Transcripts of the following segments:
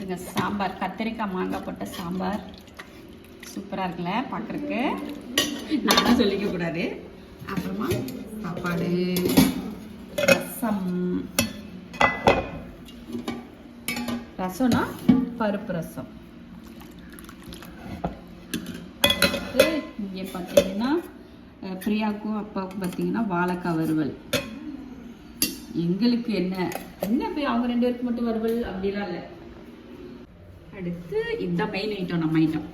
இதுங்க சாம்பார். கத்திரிக்காய் மாங்காய் போட்ட சாம்பார். சூப்பராக இருக்குல்ல பார்க்குறக்கு நான் தான் அப்புறமா சாப்பாடு. ரசம். ரசம்னா பருப்பு ரசம். இங்கே பார்த்தீங்கன்னா பிரியாவுக்கும் அப்பாவுக்கும் பார்த்தீங்கன்னா வாழைக்காய் வறுவல். எங்களுக்கு என்ன? என்ன போய் அவங்க ரெண்டு பேருக்கு மட்டும் வறுவல்? அப்படிலாம் இல்லை. அடுத்து இதுதான் மெயின் ஐட்டம் நம்ம ஐட்டம்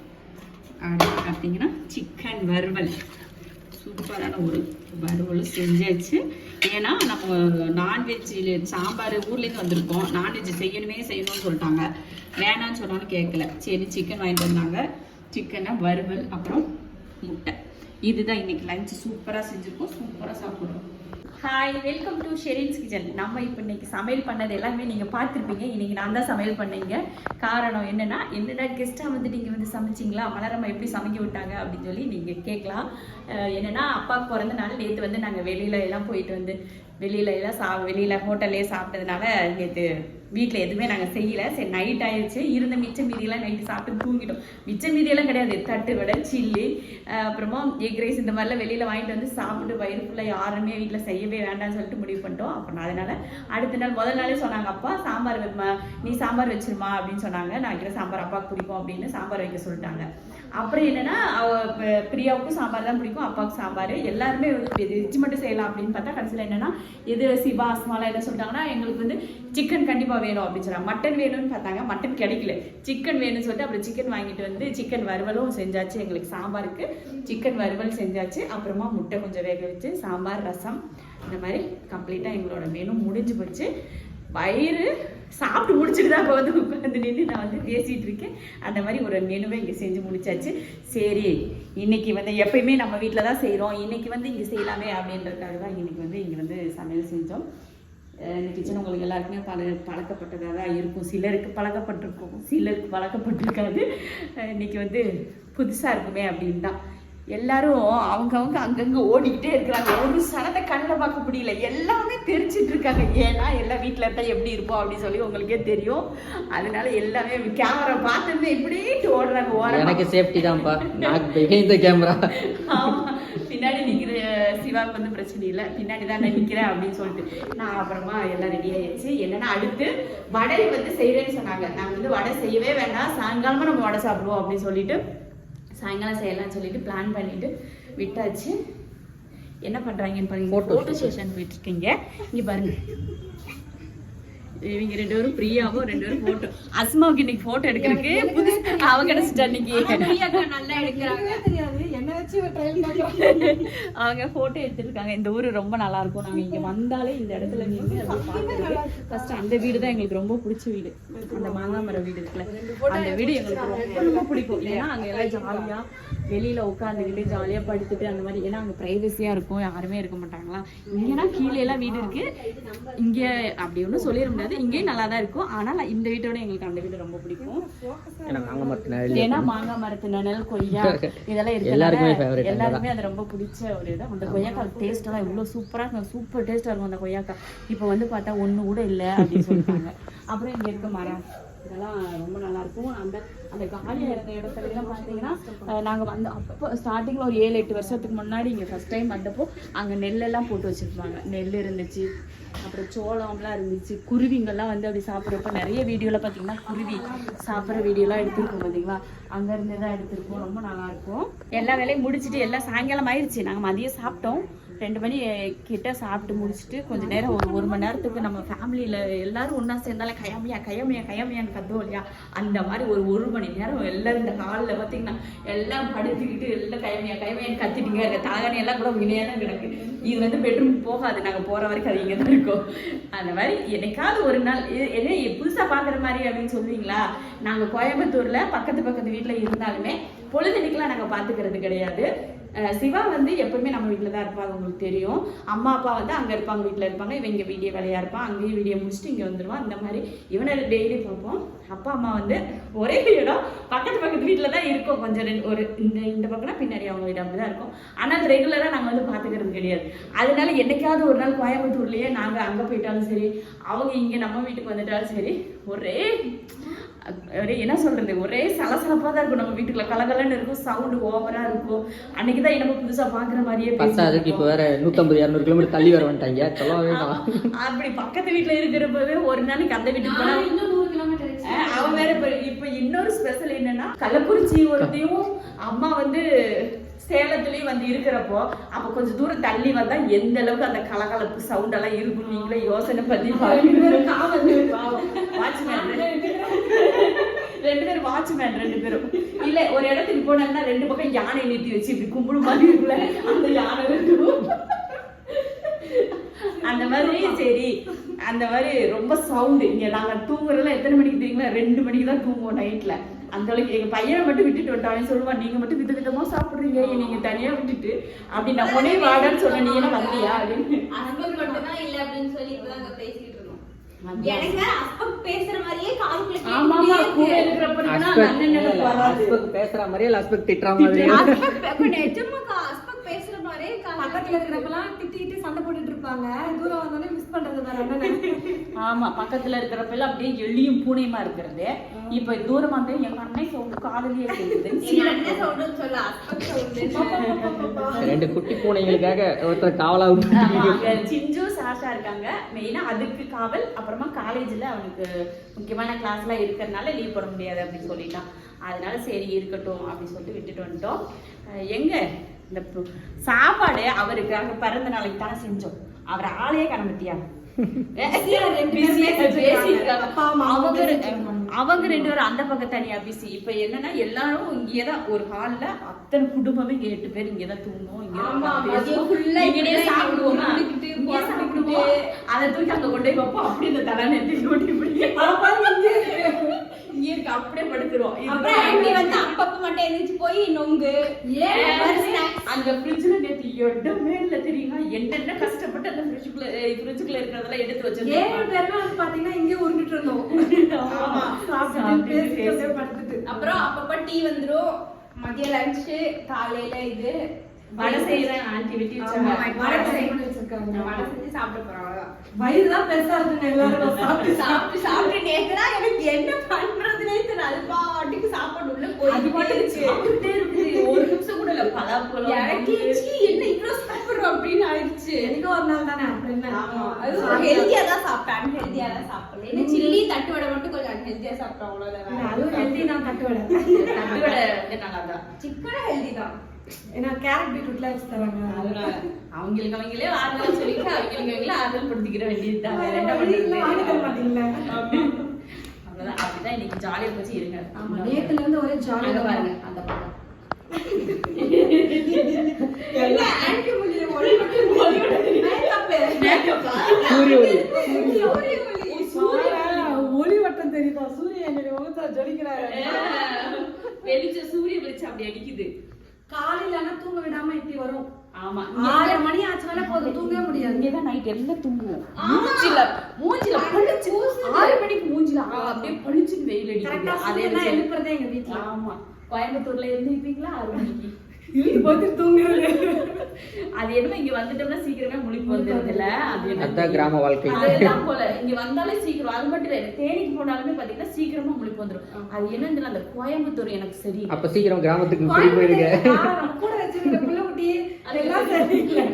அடுத்து பார்த்தீங்கன்னா சிக்கன் வறுவல். சூப்பரான ஒரு வறுவல் செஞ்சாச்சு. ஏன்னா நம்ம நான்வெஜ்ஜில் சாம்பார் ஊர்லேருந்து வந்திருக்கோம். நான்வெஜ் செய்யணுமே செய்யணும்னு சொல்லிட்டாங்க. வேணான்னு சொன்னாலும் கேட்கல சரி சிக்கன் வாங்கிட்டு வந்தாங்க. சிக்கனை வறுவல் அப்புறம் முட்டை. இதுதான் இன்னைக்கு லஞ்ச் சூப்பராக செஞ்சுருக்கோம். சூப்பராக சாப்பிட்றோம். Hi welcome to Sherin's kitchen நம்ம இப்போ இன்னைக்கு சமையல் பண்ணது எல்லாமே நீங்கள் பார்த்துருப்பீங்க. இன்றைக்கி நான் தான் சமையல் பண்ணீங்க. காரணம் என்னன்னா என்னென்னா கெஸ்ட்டாக வந்து நீங்கள் வந்து சமைச்சிங்களா? மலரம்மா எப்படி சமைக்க விட்டாங்க அப்படின்னு சொல்லி நீங்கள் கேட்கலாம். என்னென்னா என்னன்னா அப்பாவுக்கு பிறந்த நாள் நேற்று வந்து நாங்கள் வெளியில எல்லாம் போயிட்டு வந்து வெளியில எல்லாம் சா வெளியில் ஹோட்டல்லே சாப்பிட்டதுனால நேற்று வீட்டில் எதுவுமே நாங்கள் செய்யலை. சரி நைட் ஆயிடுச்சு. இருந்த மிச்ச மீதியெல்லாம் நைட்டு சாப்பிட்டு தூங்கிட்டோம். மிச்ச மீதியெல்லாம் கிடையாது. தட்டு வடை சில்லி அப்புறமா எக் ரைஸ் இந்த மாதிரிலாம் வெளியில் வாங்கிட்டு வந்து சாப்பிட்டு வயிறு ஃபுல்லாக யாருமே வீட்டில் செய்யவே வேண்டாம்னு சொல்லிட்டு முடிவு பண்ணிட்டோம். அப்புறம் அதனால அடுத்த நாள் முதல் நாளே சொன்னாங்க அப்பா சாம்பார் வைமா நீ சாம்பார் வச்சிருமா? அப்படின்னு சொன்னாங்க. நான் வைக்கிற சாம்பார் அப்பாவுக்கு பிடிக்கும் அப்படின்னு சாம்பார் வைக்க சொல்லிட்டாங்க. அப்புறம் என்னன்னா பிரியாவுக்கும் சாம்பார் தான் பிடிக்கும் அப்பாவுக்கு சாம்பார். எல்லாருமே வெஜ் மட்டும் செய்யலாம் அப்படின்னு பார்த்தா கடைசியில் என்னன்னா எது சிவா அஸ்மாலா என்ன சொல்லிட்டாங்கன்னா எங்களுக்கு வந்து சிக்கன் கண்டிப்பாக வேணும் அப்படின்னு சொன்னாங்க மட்டன் வேணும்னு பார்த்தாங்க. மட்டன் கிடைக்கல. சிக்கன் வேணும்னு சொல்லிட்டு அப்புறம் சிக்கன் வாங்கிட்டு வந்து சிக்கன் வறுவலும் செஞ்சாச்சு. எங்களுக்கு சாம்பாருக்கு சிக்கன் வறுவல் செஞ்சாச்சு. அப்புறமா முட்டை கொஞ்சம் வேக வச்சு சாம்பார் ரசம் இந்த மாதிரி கம்ப்ளீட்டாக எங்களோட மெனு முடிஞ்சு போச்சு. வயிறு சாப்பிட்டு முடிச்சுட்டு தான் இப்போ வந்து உட்காந்து நின்று நான் வந்து பேசிகிட்டு இருக்கேன் அந்த மாதிரி ஒரு மெனுவை இங்கே செஞ்சு முடிச்சாச்சு. சரி இன்னைக்கு வந்து எப்பயுமே நம்ம வீட்டில் தான் செய்கிறோம் இன்னைக்கு வந்து இங்கே செய்யலாமே அப்படின்றதுக்காக தான் இன்னைக்கு வந்து இங்கே வந்து சமையல் செஞ்சோம். இந்த கிச்சன் உங்களுக்கு எல்லாருக்குமே பழ பழக்கப்பட்டதாக தான் இருக்கும். சிலருக்கு பழக்கப்பட்டிருக்கும். சிலருக்கு பழக்கப்பட்டிருக்காது. இன்னைக்கு வந்து புதுசாக இருக்குமே அப்படின்னு தான் எல்லாரும் அவங்கவங்க அங்கங்க ஓடிக்கிட்டே இருக்கிறாங்க. ஒரு சனத்தை கண்ணில் பார்க்க முடியல. எல்லாமே தெரிச்சிட்டு இருக்காங்க. ஏன்னா எல்லா வீட்டில் இருந்தால் எப்படி இருப்போம் அப்படின்னு சொல்லி உங்களுக்கே தெரியும். அதனால எல்லாமே கேமரா பார்த்துட்டு இப்படியே ஓடுறாங்க ஓடுறாங்க எனக்கு சேஃப்டி தான்ப்பா. நான் பிஹைண்ட் த கேமரா ஆமா. பின்னாடி நிக்கிற சிவாவுக்கு வந்து பிரச்சனை இல்லை. பின்னாடி தான் நான் நிக்கிறேன் அப்படின்னு சொல்லிட்டு. நான் அப்புறமா எல்லாம் ரெடி ஆயிடுச்சு. என்னன்னா அடுத்து வடை வந்து செய்யறேன்னு சொன்னாங்க. நாங்க வந்து வடை செய்யவே வேண்டாம். சாயங்காலமா நம்ம வடை சாப்பிடுவோம் அப்படின்னு சொல்லிட்டு சாயங்காலம் செய்யலாம்னு சொல்லிட்டு பிளான் பண்ணிட்டு விட்டாச்சு. என்ன பண்றாங்கன்னு பாருங்க Photo போட்டோ செஷன் போயிட்டு இருக்கீங்க இங்க பாருங்க. இவங்க ரெண்டு பேரும் பிரியாவும் ரெண்டு பேரும் போட்டோ அஸ்மாவுக்கு இன்னைக்கு போட்டோ எடுக்கிறதுக்கு புதுசு அவ கிடைச்சிட்டா இன்னைக்கு. நல்லா எடுக்கிறாங்க. வச்சு ட்ரையல் அவங்க போட்டோ எடுத்திருக்காங்க. இந்த ஊரு ரொம்ப நல்லா இருக்கும். நாங்க இங்க வந்தாலே இந்த இடத்துல நின்று அதை ஃபர்ஸ்ட் அந்த வீடு தான் எங்களுக்கு ரொம்ப பிடிச்ச வீடு. அந்த மாங்காய் வீடு இருக்குல்ல. அந்த வீடு எங்களுக்கு ரொம்ப ரொம்ப பிடிக்கும். ஏன்னா அங்க எல்லாம் ஜாலியா வெளியில உட்காந்துக்கிட்டு ஜாலியா படுத்துட்டு அந்த மாதிரி. ஏன்னா அங்க பிரைவசியா இருக்கும். யாருமே இருக்க மாட்டாங்களா? இங்கன்னா கீழே எல்லாம் வீடு இருக்கு. இங்க அப்படி ஒன்றும் சொல்லிட முடியாது. இங்கேயும் நல்லா தான் இருக்கும். ஆனால் இந்த வீட்டோட எங்களுக்கு அந்த வீடு ரொம்ப பிடிக்கும். ஏன்னா மாங்காய் மரத்து நிழல் கொய்யா இதெல்லாம் எல்லாருக்குமே இருக்கு எல்லாருமே அது ரொம்ப பிடிச்ச ஒரு இது. அந்த கொய்யாக்காய் டேஸ்ட் எல்லாம் இவ்வளவு சூப்பரா இருக்கும். சூப்பர் டேஸ்டா இருக்கும் அந்த கொய்யாக்காய். இப்போ வந்து பார்த்தா ஒண்ணு கூட இல்ல அப்படின்னு சொல்லிட்டாங்க. அப்புறம் இங்க இருக்க மரம். இதெல்லாம் ரொம்ப நல்லா இருக்கும் அந்த அந்த காலியாக இருந்த இடத்துல எல்லாம் பாத்தீங்கன்னா நாங்க வந்து அப்போ ஸ்டார்டிங்ல ஒரு ஏழு எட்டு வருஷத்துக்கு முன்னாடி இங்க ஃபஸ்ட் டைம் வந்தப்போ அங்க நெல்லெல்லாம் போட்டு வச்சிருப்பாங்க. நெல் இருந்துச்சு. அப்புறம் சோளம்லாம் இருந்துச்சு குருவிங்கெல்லாம் வந்து அப்படி சாப்பிட்றப்ப நிறைய வீடியோவில் பார்த்தீங்கன்னா குருவி சாப்பிட்ற வீடியோலாம் எடுத்திருக்கோம் பார்த்தீங்களா அங்கேருந்து தான் எடுத்திருக்கோம். ரொம்ப நல்லா இருக்கும் எல்லா வேலையும் முடிச்சிட்டு எல்லாம் சாயங்காலம் ஆயிடுச்சு நாங்கள் மதியம் சாப்பிட்டோம். ரெண்டு மணி கிட்ட சாப்பிட்டு முடிச்சுட்டு கொஞ்ச நேரம் ஒரு ஒரு மணி நேரத்துக்கு நம்ம ஃபேமிலியில எல்லாரும் ஒன்றா சேர்ந்தாலே கயமையா கயமையா கயமையான்னு கத்துவோம் இல்லையா? அந்த மாதிரி ஒரு ஒரு மணி நேரம் எல்லாரும் இந்த ஹாலில் பார்த்தீங்கன்னா எல்லாம் படுத்துக்கிட்டு எல்லாம் கயமையா கயமையான்னு கத்திட்டீங்க அந்த தலைகாணி எல்லாம் கூட இங்கேயே கிடக்கு. இது வந்து பெட்ரூம் போகாது. நாங்க போற வரைக்கும் அது இங்கே தான் இருக்கோம். அந்த மாதிரி என்னைக்காவது ஒரு நாள் என்ன புதுசா பாக்குற மாதிரி அப்படின்னு சொல்லுவீங்களா? நாங்க கோயம்புத்தூர்ல பக்கத்து பக்கத்து வீட்டுல இருந்தாலுமே பொழுதுனிக்கெல்லாம் நாங்க பாத்துக்கிறது கிடையாது. சிவா வந்து எப்பவுமே நம்ம வீட்டில் தான் இருப்பாங்க உங்களுக்கு தெரியும். அம்மா அப்பா வந்து அங்கே இருப்பாங்க வீட்டில் இருப்பாங்க. இவன் இங்கே வீடியோ வேலையாக இருப்பான் அங்கேயும் வீடியோ முடிச்சுட்டு இங்கே வந்துடுவான் இந்த மாதிரி இவனை டெய்லி பார்ப்போம். அப்பா அம்மா வந்து ஒரே இடம். பக்கத்து பக்கத்து வீட்டில் தான் இருக்கோம். கொஞ்சம் ரெண்டு ஒரு இந்த இந்த பக்கம்னா பின்னாடி அவங்க வீடு அப்படி தான் இருக்கும் ஆனால் ரெகுலராக நாங்கள் வந்து பார்த்துக்கிறது கிடையாது. அதனால என்னைக்காவது ஒரு நாள் கோயம்புத்தூர்லேயே நாங்கள் அங்கே போயிட்டாலும் சரி அவங்க இங்கே நம்ம வீட்டுக்கு வந்துட்டாலும் சரி ஒரே ஒரே என்ன சொல்றது? ஒரே சலசலப்பா தான் இருக்கும் நம்ம வீட்டுக்குள்ள. கலகலன்னு இருக்கும் சவுண்டு ஓவரா இருக்கும். அன்னைக்கு தான் என்னமோ புதுசா பாக்குற மாதிரியே பத்தாவதுக்கு இப்போ வேற நூற்றம்பது இரநூறு கிலோமீட்டர் தள்ளி வர வந்துட்டாங்க. சொல்லவே வேண்டாம். அப்படி பக்கத்து வீட்டுல இருக்கிறப்பவே ஒரு நாளைக்கு அந்த வீட்டுக்கு போனா இன்னும் நூறு கிலோமீட்டர் அவன் வேற இப்ப இப்ப இன்னொரு ஸ்பெஷல் என்னன்னா கள்ளக்குறிச்சி ஒருத்தையும் அம்மா வந்து சேலத்துலயும் வந்து இருக்கிறப்போ அப்ப கொஞ்சம் தூரம் தள்ளி வந்தா எந்த அளவுக்கு அந்த கலகலப்பு சவுண்ட் எல்லாம் இருக்கும் நீங்களே யோசனை பண்ணி வாட்ச்மேன் ரெண்டு பேரும் வாட்ச்மேன் ரெண்டு பேரும். இல்ல ஒரு இடத்துக்கு போனாங்கன்னா ரெண்டு பக்கம் யானை நிறுத்தி வச்சு இப்படி கும்பிடு மாதிரி இருக்குல்ல அந்த யானை இருக்கும். அந்த மாதிரி சரி. அந்த மாதிரி ரொம்ப சவுண்டு இங்க நாங்க தூங்குறதுல எத்தனை மணிக்கு தெரியுங்களா ரெண்டு மணிக்கு தான் தூங்குவோம் நைட்ல அந்த அளவுக்கு எங்க பையனை மட்டும் விட்டுட்டு வந்துட்டான் சொல்லுவான் நீங்க மட்டும் வித விதமா சாப்பிடுறீங்க. நீங்க தனியா விட்டுட்டு அப்படி நான் உடனே வாடன்னு சொன்னேன் நீ என்ன வந்தியா? அப்படின்னு. ஹஸ்பண்ட் மட்டும் தான் இல்ல அப்படின்னு சொல்லி இப்பதான் அங்க பேசிட்டு இருந்தோம். எனக்கு ஹஸ்பண்ட் பேசுற மாதிரியே பக்கத்துல இருக்கிறப்பெல்லாம் திட்டிட்டு சண்டை போட்டுட்டு இருப்பாங்க. தூரம் வந்தோடனே மிஸ் பண்றது வேற ஆமா பக்கத்துல இருக்கிறப்ப எல்லாம் அப்படியே எள்ளியும் பூனையுமா இருக்கிறது. இப்ப தூரமா வந்து எங்க அண்ணன் சவுண்ட் காதலியே கேக்குது. ரெண்டு குட்டி பூனைங்களுக்காக ஒருத்தர் காவலா சிஞ்சு சாஷா இருக்காங்க. மெயினா அதுக்கு காவல் அப்புறமா காலேஜ்ல அவனுக்கு முக்கியமான கிளாஸ் எல்லாம் இருக்கிறதுனால லீவ் போட முடியாது அப்படின்னு சொல்லிட்டான். அதனால சரி இருக்கட்டும் அப்படின்னு சொல்லிட்டு விட்டுட்டு வந்துட்டோம். எங்க? இந்த சாப்பாடு அவருக்கு அங்க பிறந்த நாளைக்கு தானே செஞ்சோம். அவர் ஆளையே காணமத்தியா அவங்க ரெண்டு பேரும் அந்த பக்கம் தனியா பிஸி இப்ப என்னன்னா எல்லாரும் இங்கேதான் ஒரு ஹால்ல அத்தனை குடும்பமே இங்க எட்டு பேர் இங்கதான் தூங்குவோம் இங்கேயே சாப்பிடுவோமா. சாப்பிடுவோம்? அதை தூக்கி அங்க கொண்டு போய் வைப்போம். அப்படியே இந்த தலை இங்கே இருக்கு அப்படியே படுத்துருவோம் அப்புறம் ஆண்டி வந்து அப்பப்ப மட்டும் எந்திரிச்சு போய் நொங்கு. அந்த ஃப்ரிட்ஜ்ல நேத்து இடமே இல்ல தெரியுமா? என்னென்ன கஷ்டப்பட்டு அந்த ஃப்ரிட்ஜுக்குள்ள ஃப்ரிட்ஜுக்குள்ள இருக்கிறதெல்லாம் எடுத்து ஏழு வச்சிருந்தேன் பேருமே வந்து பாத்தீங்கன்னா இங்கே உருண்டுட்டு இருந்தோம். அப்புறம் அப்பப்ப டீ வந்துரும். மதியம் லஞ்சு காலையில இது வடை செய்யறேன். ஆண்டி வெட்டி ஆமா, வச்சாங்க வடை செய்யணும்னு வச்சிருக்காங்க. வடை செஞ்சு சாப்பிட போறோம் அவ்வளவுதான். வயிறு தான் பெருசா இருக்குன்னு எல்லாரும் சாப்பிட்டு சாப்பிட்டு சாப்பிட்டு எனக்கு என்ன பண்றதுனே தெரியல அது பாட்டுக்கு சாப்பாடு உள்ள சாப்பிட்டுட்டே இருக்குது ஒரு நிமிஷம் கூட இல்ல பலாப்பழம் எனக்கு என்ன இவ்வளவு சாப்பிடுறோம் அப்படின்னு ஆயிடுச்சு. எனக்கு ஒரு நாள் தானே அப்படி என்ன? அது ஹெல்தியா தான் சாப்பிட்டேன் அன்ஹெல்தியா தான் சாப்பிடல என்ன சில்லி தட்டு வடை மட்டும் கொஞ்சம் அன்ஹெல்தியா சாப்பிட்டோம் அவ்வளவுதான். அதுவும் ஹெல்தி தான் தட்டு வடை. தட்டுவடை வந்து நல்லாதான். சிக்கனும் ஹெல்தி தான். ஏன்னா கேரட் பீட்ரூட்லாம் வச்சு தராங்க. அதனால அவங்களுக்கு அவங்களே ஆறுதல் சொல்லிட்டு அவங்களுக்கு அவங்களே ஆறுதல் படுத்திக்கிற வேண்டியதுதான். வேற என்ன மாட்டீங்களா? அவ்வளவுதான் அப்படிதான் இன்னைக்கு ஜாலியா போச்சு இருங்க. ஆமா நேத்துல இருந்து ஒரே ஜாலியா பாருங்க அந்த முடியல ஒளி. வட்டம் தெரியுதா? சூரியன் என்னுடைய முகத்துல ஜொலிக்கிறாரு. வெளிச்சம் சூரிய வெளிச்சம் அப்படி அடிக்குது. காலையில ஆனா தூங்க விடாம இப்படி வரும். ஆமா ஆறு மணி ஆச்சுனால போதும் தூங்கவே முடியாது. இங்கதான் நைட் எல்லாம் தூங்குவோம். மூஞ்சில மூஞ்சில ஆறு மணிக்கு மூஞ்சில அப்படியே பளிச்சுன்னு வெயில் அடிக்குது. அதே வச்சு- எழுப்புறதே எங்க வீட்டுல ஆமா. கோயம்புத்தூர்ல இருந்துப்பீங்களா ஆறு மணிக்கு. தூங்குறது. அது என்ன இங்க வந்துட்டோம்னா சீக்கிரமே முழிப்பு வந்துருது. இல்ல அது என்ன? அதான் கிராம வாழ்க்கை. அதெல்லாம் போல. இங்க வந்தாலே சீக்கிரம் அது மட்டும் இல்ல தேனிக்கு போனாலுமே பாத்தீங்கன்னா சீக்கிரமா முழிப்பு வந்துரும். அது என்னன்னு அந்த கோயம்புத்தூர் எனக்கு சரி. அப்ப சீக்கிரம் கிராமத்துக்கு குடி வச்சிருக்க புள்ள குட்டி அதெல்லாம் சரியில்லை.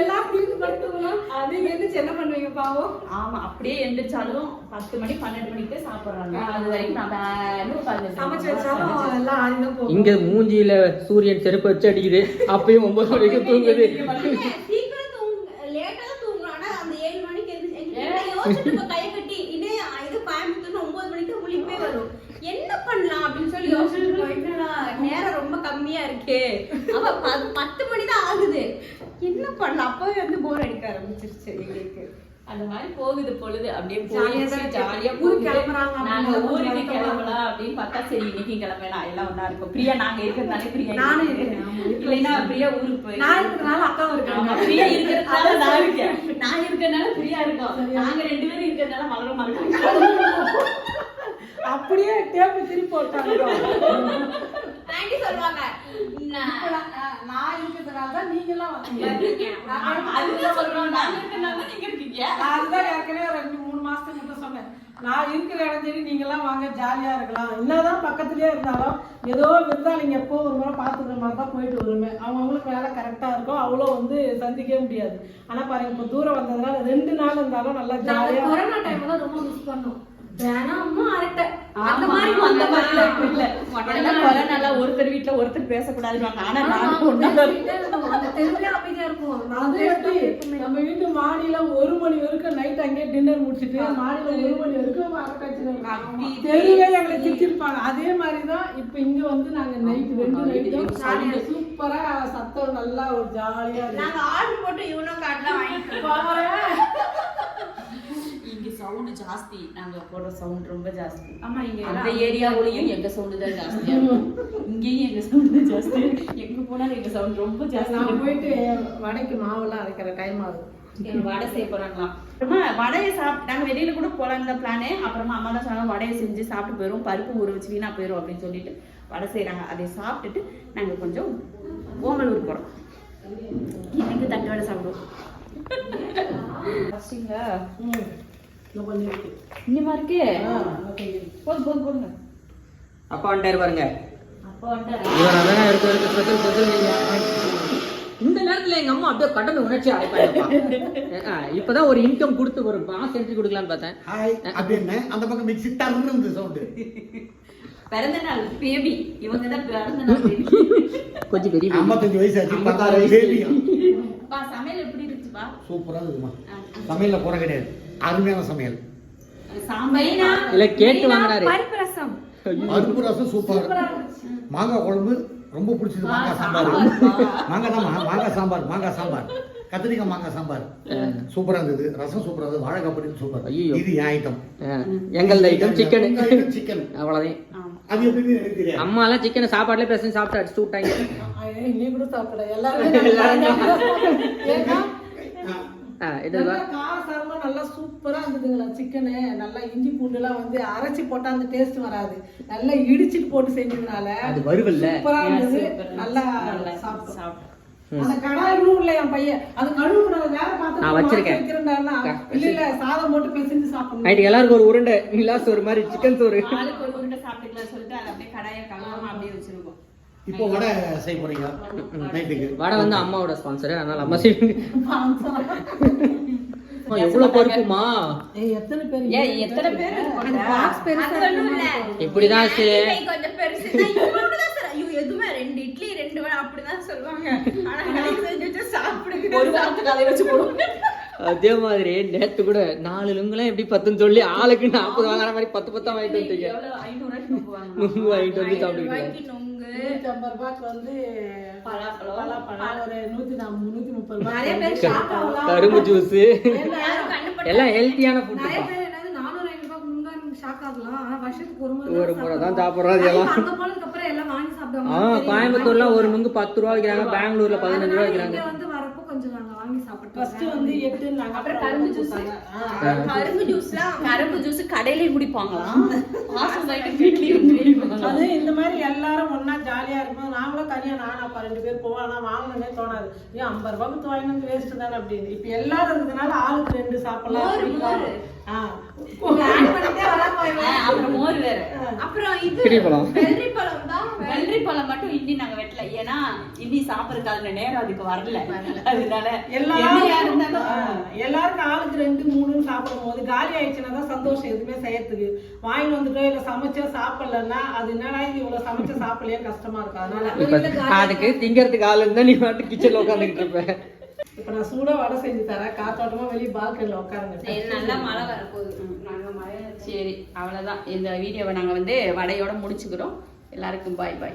எல்லாம் இழுத்து படுத்துக்கலாம் நீங்க எந்திரிச்சு என்ன பண்ணுவீங்க பாவம்? ஆமா அப்படியே எந்திரிச்சாலும் பத்து மணி பன்னெண்டு மணிக்கு சாப்பிடுறாங்க. அது வரைக்கும் நான் சமைச்சு. வச்சாலும் எல்லாம் ஆடிதான் போகும். இங்க மூஞ்சியில சூரியன் செருப்பு வச்சு அடிக்குது. அப்பயும் ஒன்பது மணிக்கு தூங்குது. கையை கட்டி இதே இது கோயம்புத்தூர்னு ஒன்பது மணிக்கு முழிப்பே வரும். என்ன பண்ணலாம்? அப்படின்னு சொல்லி யோசிச்சுட்டு. என்னடா நேரம் ரொம்ப கம்மியா இருக்கே. அவ ஆகுது. என்ன பண்ணலாம்? அப்பவே வந்து போர் அடிக்க ஆரம்பிச்சிருச்சு எங்களுக்கு. அந்த மாதிரி போகுது பொழுது. அப்படியே ஜாலியா போயிடுச்சு ஜாலியா ஊருக்கு கிளம்புறாங்க நாங்க ஊருக்கு கிளம்பலாம் அப்படின்னு பார்த்தா சரி இன்னைக்கு கிளம்பலாம். எல்லாம் ஒண்ணா இருக்கும். பிரியா நாங்க இருக்கிறதுனால பிரியா நானும். இல்லைன்னா பிரியா ஊருக்கு போய் நான் இருக்கிறனால அக்காவும் இருக்காங்க. பிரியா இருக்கிறதுனால நான் இருக்கேன். நான் இருக்கிறதுனால பிரியா இருக்கோம். நாங்க ரெண்டு பேரும் இருக்கிறதுனால மலர மறக்காங்க அப்படியே டேப்பு திருப்பி போட்டாங்க. ஆண்டி சொல்லுவாங்க நான் நான் இருக்கிறதுனால தான் நீங்க எல்லாம் வந்தீங்க அதுதான் ஏற்கனவே ரெண்டு மூணு மாசத்துக்கு முன்ன சொன்னேன். நான் இருக்கிற இடம் சரி நீங்கெல்லாம் வாங்க ஜாலியா இருக்கலாம். என்னதான் பக்கத்துலயே இருந்தாலும் ஏதோ விருந்தாளிங்க எப்போ ஒரு முறை பார்த்துக்கிற மாதிரி தான் போயிட்டு வருமே அவங்க அவங்களுக்கு வேலை கரெக்டா இருக்கும் அவ்வளோ வந்து சந்திக்கவே முடியாது. ஆனா பாருங்க இப்போ தூரம் வந்ததுனால ரெண்டு நாள் இருந்தாலும் நல்லா ஜாலியா கொரோனா டைம்ல ரொம்ப மிஸ் பண்ணோம். தினமும் அரட்டை. அந்த மாதிரி வந்த இப்ப இல்ல. ஒருத்தர் வீட்டுல ஒருத்தர் பேசக்கூடாதுன்னு ஆனா நம்ம வீட்டு மாடியில ஒரு மணி வரைக்கும் நைட் அங்கேயே டின்னர் முடிச்சிட்டு மாடியில ஒரு மணி வரைக்கும் தெருவே எங்களை திட்டிருப்பாங்க அதே மாதிரி தான் இப்போ இங்க வந்து நாங்க நைட் ரெண்டு நைட்டும் சூப்பரா சத்தம் நல்லா ஒரு ஜாலியா இருக்கு. நாங்க ஆர்டர் போட்டு வாங்கிட்டு இங்க சவுண்ட் ஜாஸ்தி. நாங்க போடுற சவுண்ட் ரொம்ப ஜாஸ்தி. ஆமா இங்க அந்த ஏரியாவுலயும் எங்க சவுண்ட் தான் ஜாஸ்தியா இருக்கும். இங்கேயும் எங்க சவுண்ட் ஜாஸ்தி. எங்க போனாலும் எங்க சவுண்ட் ரொம்ப ஜாஸ்தி நான் போயிட்டு வடைக்கு மாவுலாம் அரைக்கிற டைம் எங்க வடை செய்ய போறாங்களாம் அப்புறமா வடையை சாப்பிட்டு நாங்க வெளியில கூட போலாங்க தான் பிளானே அப்புறமா அம்மா தான் சொன்னாங்க வடையை செஞ்சு சாப்பிட்டு போயிரும். பருப்பு ஊற வச்சு வீணா போயிரும் அப்படின்னு சொல்லிட்டு வடை செய்றாங்க. அதை சாப்பிட்டுட்டு நாங்க கொஞ்சம் ஓமலூர் போறோம். எனக்கு தட்டு வடை சாப்பிடுவோம் இன்னும் கொஞ்சம் இருக்கு. இன்னுமா இருக்கு. போதும் போதும் போதுங்க. அப்பா வந்துட்டாரு பாருங்க. இவர் அதான் இருக்கு இருக்கு ஸ்பெஷல் ஸ்பெஷல் இந்த நேரத்துல எங்க அம்மா அப்படியே கடமை உணர்ச்சி அடைப்பாங்க இப்பதான் ஒரு இன்கம் கொடுத்து ஒரு மாசம் என்ட்ரி கொடுக்கலான்னு பார்த்தேன். அப்படின்னு அந்த பக்கம் மிக்ஸி டர்னு இருந்தது சவுண்டு பிறந்த நாள் பேபி இவங்க தான் பிறந்த நாள். கொஞ்சம் பெரிய. ஐம்பத்தஞ்சு வயசு ஆச்சு பத்தாறு வயசு. பேபியும் பா சமையல் எப்படி இருந்துச்சுப்பா? சூப்பரா இருக்குமா? சமையல்ல குறை கிடையாது. அருமையான சமையல். சாம்பைனா இல்ல கேட்டு வாங்கினாரு பருப்பு ரசம். பருப்பு ரசம் சூப்பர் மாங்காய் குழம்பு ரொம்ப பிடிச்சது மாங்காய் சாம்பார். மாங்காய் தான் மாங்காய் சாம்பார் மாங்காய் சாம்பார். கத்திரிக்காய் மாங்காய் சாம்பார். சூப்பரா இருந்தது. ரசம் சூப்பரா இருந்தது. வாழைக்காய் பொரியல் சூப்பர் ஐயோ. இது என் ஐட்டம் எங்கள் ஐட்டம் சிக்கன் சிக்கன் அவ்வளவுதான். ஆமா. அது தெரியாது. அம்மா எல்லாம் சிக்கன் சாப்பாடுல பிரச்சனை சாப்பிட்டு அடிச்சு விட்டாங்க. நீ கூட சாப்பிட எல்லாரும் நல்லா காரசாரமா நல்லா சூப்பரா இருந்ததுங்களா சிக்கனு. நல்லா இஞ்சி பூண்டு எல்லாம் வந்து அரைச்சி போட்டா அந்த டேஸ்ட் வராது. நல்லா இடிச்சிட்டு போட்டு செஞ்சதுனால அது வருவல்ல சூப்பரா இருந்தது. நல்லா சாப்பிட்டோம். சாப்பிட்டோம். அந்த கடாய் இன்னும் இல்ல என் பையன். அது கழுவு வேற நான் பாத்திரம் வச்சிருக்கேன். வைக்கிறேன்டான்னா இல்ல இல்ல சாதம் போட்டு பிசைஞ்சு சாப்பிடணும். நைட்டுக்கு எல்லாருக்கும் ஒரு உருண்டை சோறு மாதிரி சிக்கன் சோறு. ஆளுக்கு ஒரு உருண்டை சாப்பிட்டுக்கலாம் சொல்லிட்டு அதை அப்படியே கடாயை கழுவாம அப்படியே வச்சிருக்கோம். இப்போ வடை செய்ய போறீங்க நைட்டுக்கு. வடை வந்து அம்மாவோட ஸ்பான்சர் அதனால அம்மா செய்வாங்க. இப்படிதான் இட்லி எதுவுமே ரெண்டு இட்லி ரெண்டு வடை அப்படிதான் சொல்லுவாங்க. அதை மாதிரி நேத்து கூட நாலு லுங்கெல்லாம் எப்படி பத்துன்னு சொல்லி ஆளுக்கு நாற்பது வாங்குற மாதிரி பத்து பத்தா வாங்கிட்டு வந்துட்டீங்க. நுங்கு வாங்கிட்டு வந்து சாப்பிட்டுக்கிட்டு நூத்தி ஐம்பது ரூபாய்க்கு வந்து பலாப்பழம். பலாப்பழம். ஒரு நூத்தி நாற்பது நூத்தி முப்பது நிறைய ரூபாய் பேர் ஷாக் ஆகலாம் கரும்பு ஜூஸ் எல்லாம் ஹெல்த்தியான ஃபுட் நிறைய பேர் என்னது நானூறு ஐநூறு ரூபாய்க்கு முன்னாடி ஷாக் ஆகலாம் ஆனா வருஷத்துக்கு ஒரு முறை ஒரு முறை தான் சாப்பிடுறோம் அது எல்லாம். அங்க போனதுக்கு அப்புறம் எல்லாம் வாங்கி சாப்பிடுவாங்க. ஆ கோயம்புத்தூர்ல ஒரு நுங்கு பத்து ரூபா விற்கிறாங்க பெங்களூர்ல பதினஞ்சு ரூபா அதனால விற்கிறாங்க இங்க வந்து வரப்போ கொஞ்சம் நாங்க வாங்கி சாப்பிட்டோம் ஃபர்ஸ்ட் வந்து எட்டு நாங்க அப்புறம் கரும்பு ஜூஸ் கரும்பு ஜூஸ்லாம் கரும்பு ஜூஸ் கடையிலே குடிப்பாங்களாம். அது இந்த மாதிரி எல்லாரும் ஒண்ணா ஜாலியா இருக்கும். நாங்களும் தனியா நானும் அப்பா ரெண்டு பேர் போவோம். ஆனா வாங்கணும்னே தோணாது. ஏன் ஐம்பது ரூபாய் கொடுத்து வாங்கிட்டு வந்து வேஸ்ட் தானே அப்படின்னு. இப்ப எல்லாரும் இருந்ததுனால ஆளுக்கு ரெண்டு சாப்பிடலாம் அப்புறம் மோர் வேற. அப்புறம் இது பழம். வெள்ளரி பழம் தான். வெள்ளரி பழம். மட்டும் இன்னி நாங்க வெட்டல. ஏன்னா இன்னி சாப்பிடறதுக்கு அதுல நேரம் அதுக்கு வரல. அதனால எல்லாரும் எல்லாருக்கும் ஆளுக்கு ரெண்டு மூணுன்னு சாப்பிடும் போது காலி ஆயிடுச்சுன்னா தான் சந்தோஷம் எதுவுமே செய்யறதுக்கு. வாங்கி வந்துட்டோ இல்ல சமைச்சோ சாப்பிடலன்னா அது என்னடா இது இவ்வளவு சமைச்ச சாப்பிடலையே கஷ்டமா இருக்கும். அதனால இப்ப அதுக்கு திங்கறதுக்கு ஆள் இருந்தா நீ மட்டும் கிச்சன்ல உட்காந்துக்கிட்டு இருப்ப. இப்ப நான் சூடா வடை செஞ்சு தரேன். காத்தோட்டமா வெளியே பால்கனில உட்காருங்க சரி, நல்லா மழை வரப்போகுது. நாங்க மழை சரி அவ்வளவுதான். இந்த வீடியோவை நாங்க வந்து வடையோட முடிச்சுக்கிறோம். எல்லாருக்கும் பாய் பாய்